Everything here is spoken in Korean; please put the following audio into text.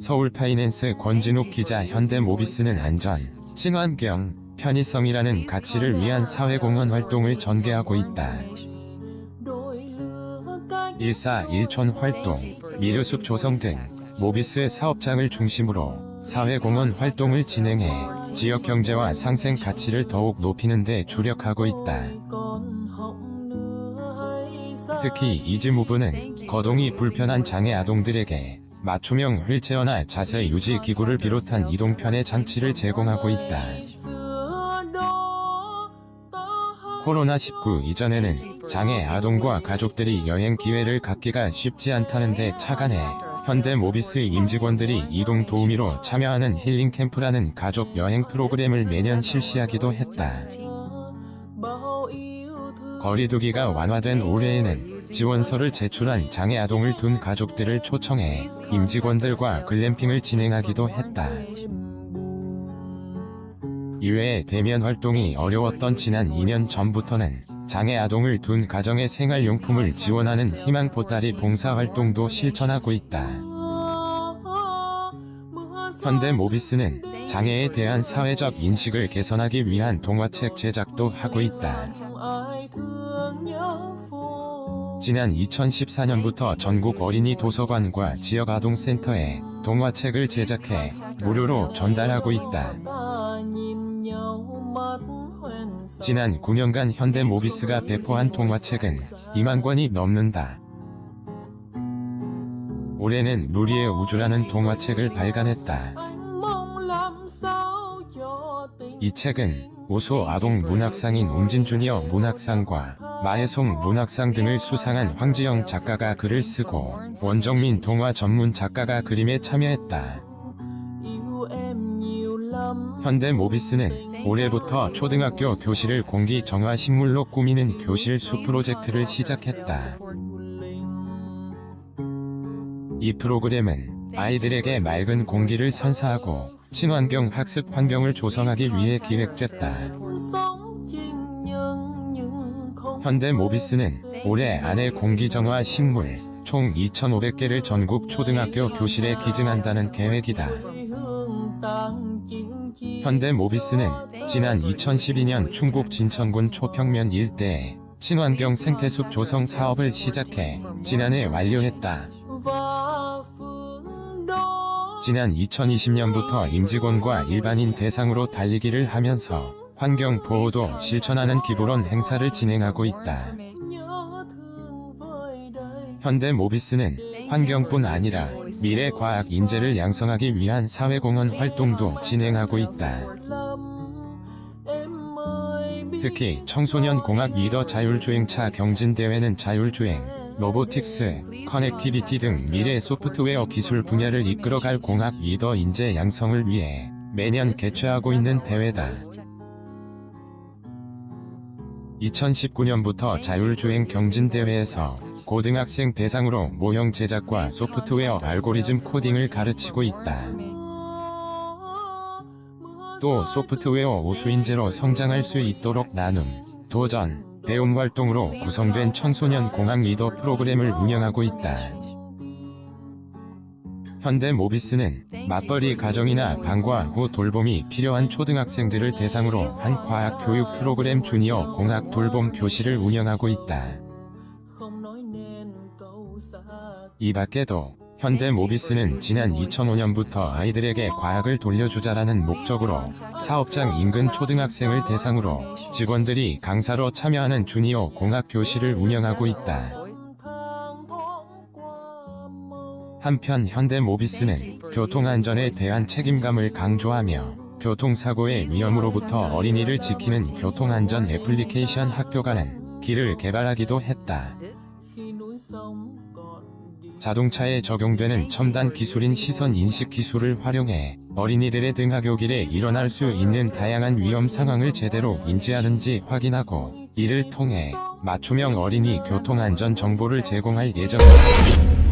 서울파이낸스 권진욱 기자 현대모비스는 안전, 친환경, 편의성이라는 가치를 위한 사회공헌 활동을 전개하고 있다. 1사 1촌 활동, 미르숲 조성 등 모비스 사업장을 중심으로 사회공헌 활동을 진행해 지역 경제와 상생 가치를 더욱 높이는 데 주력하고 있다. 특히 이지무브는 거동이 불편한 장애 아동들에게 맞춤형 휠체어나 자세 유지 기구를 비롯한 이동 편의 장치를 제공하고 있다. 코로나19 이전에는 장애 아동과 가족들이 여행 기회를 갖기가 쉽지 않다는데 차관해 현대 모비스 임직원들이 이동 도우미로 참여하는 힐링 캠프라는 가족 여행 프로그램을 매년 실시하기도 했다. 거리두기가 완화된 올해에는 지원서를 제출한 장애 아동을 둔 가족들을 초청해 임직원들과 글램핑을 진행하기도 했다. 이외에 대면 활동이 어려웠던 지난 2년 전부터는 장애 아동을 둔 가정의 생활용품을 지원하는 희망 보따리 봉사활동도 실천하고 있다. 현대 모비스는 장애에 대한 사회적 인식을 개선하기 위한 동화책 제작도 하고 있다. 지난 2014년부터 전국 어린이 도서관과 지역 아동센터에 동화책을 제작해 무료로 전달하고 있다. 지난 9년간 현대모비스가 배포한 동화책은 2만 권이 넘는다. 올해는 누리의 우주라는 동화책을 발간했다. 이 책은 우수 아동 문학상인 웅진주니어 문학상과 마혜송 문학상 등을 수상한 황지영 작가가 글을 쓰고 원정민 동화 전문 작가가 그림에 참여했다. 현대 모비스는 올해부터 초등학교 교실을 공기 정화 식물로 꾸미는 교실 숲 프로젝트를 시작했다. 이 프로그램은 아이들에게 맑은 공기를 선사하고 친환경 학습 환경을 조성하기 위해 기획됐다. 현대 모비스는 올해 안에 공기정화 식물 총 2,500개를 전국 초등학교 교실에 기증한다는 계획이다. 현대 모비스는 지난 2012년 충북 진천군 초평면 일대에 친환경 생태숲 조성 사업을 시작해 지난해 완료했다. 지난 2020년부터 임직원과 일반인 대상으로 달리기를 하면서 환경 보호도 실천하는 기부론 행사를 진행하고 있다. 현대 모비스는 환경뿐 아니라 미래 과학 인재를 양성하기 위한 사회공헌 활동도 진행하고 있다. 특히 청소년 공학 리더 자율주행차 경진대회는 자율주행, 로보틱스, 커넥티비티 등 미래 소프트웨어 기술 분야를 이끌어갈 공학 리더 인재 양성을 위해 매년 개최하고 있는 대회다. 2019년부터 자율주행 경진대회에서 고등학생 대상으로 모형 제작과 소프트웨어 알고리즘 코딩을 가르치고 있다. 또 소프트웨어 우수인재로 성장할 수 있도록 나눔, 도전, 배움 활동으로 구성된 청소년 공학 리더 프로그램을 운영하고 있다. 현대 모비스는 맞벌이 가정이나 방과 후 돌봄이 필요한 초등학생들을 대상으로 한 과학 교육 프로그램 주니어 공학 돌봄 교실을 운영하고 있다. 이 밖에도 현대 모비스는 지난 2005년부터 아이들에게 과학을 돌려주자라는 목적으로 사업장 인근 초등학생을 대상으로 직원들이 강사로 참여하는 주니어 공학 교실을 운영하고 있다. 한편 현대 모비스는 교통안전에 대한 책임감을 강조하며 교통사고의 위험으로부터 어린이를 지키는 교통안전 애플리케이션 학교가는 길을 개발하기도 했다. 자동차에 적용되는 첨단 기술인 시선 인식 기술을 활용해 어린이들의 등하교 길에 일어날 수 있는 다양한 위험 상황을 제대로 인지하는지 확인하고 이를 통해 맞춤형 어린이 교통안전 정보를 제공할 예정이다.